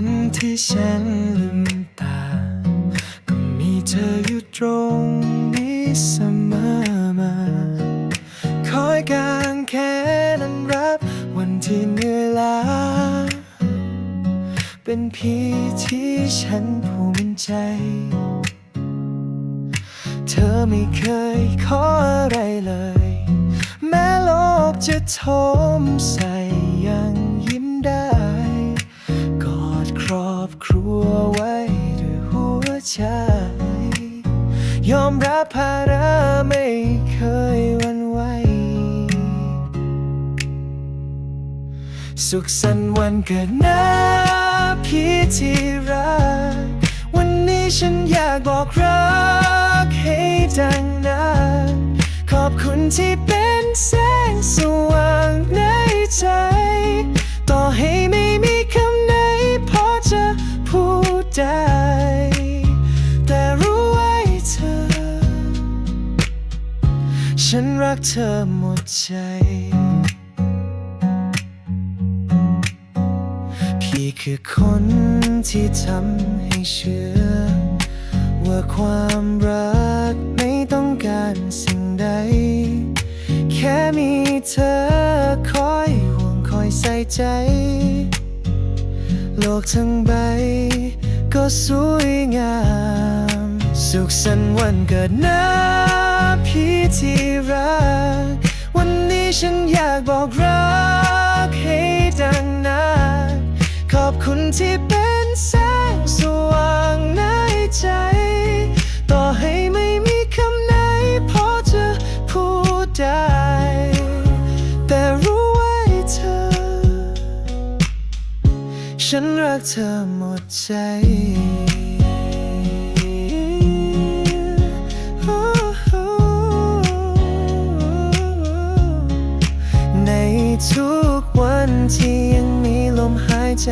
วันที่ฉันลืมตา ก็มีเธออยู่ตรงนี้เสมอมา คอยกางแขนนั้นรับวันที่เหนื่อยล้า เป็นพี่ที่ฉันภูมิใจ เธอไม่เคยขออะไรเลย แม้โลกจะโทมใส่ ใจยอมรับภาระไม่เคยหวันไหว สุขสันต์วันเกิดนะพี่ที่รัก วันนี้ฉันอยากบอกรักให้ดังนะขอบคุณที่เป็นแสงสว่างในใจ ต่อให้ไม่มีคำไหนพอจะพูดได้ ฉันรักเธอหมดใจ พี่คือคนที่ทำให้เชื่อ ว่าความรักไม่ต้องการสิ่งใด แค่มีเธอคอยห่วงคอยใส่ใจ โลกทั้งใบก็สวยงาม สุขสันต์วันเกิดนะพี่ที่ ฉันอยากบอกรักให้ดังนักขอบคุณที่เป็นแสงสว่างในใจ ต่อให้ไม่มีคำไหนพอจะพูดได้ แต่รู้ไว้เธอ ฉันรักเธอหมดใจ ทุกวันที่ยังมีลมหายใจ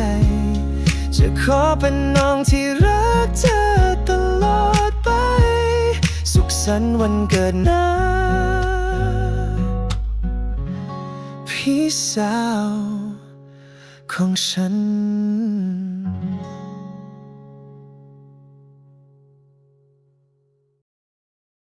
จะขอเป็นน้องที่รักเธอตลอดไป สุขสันต์วันเกิดนะ พี่สาวของฉัน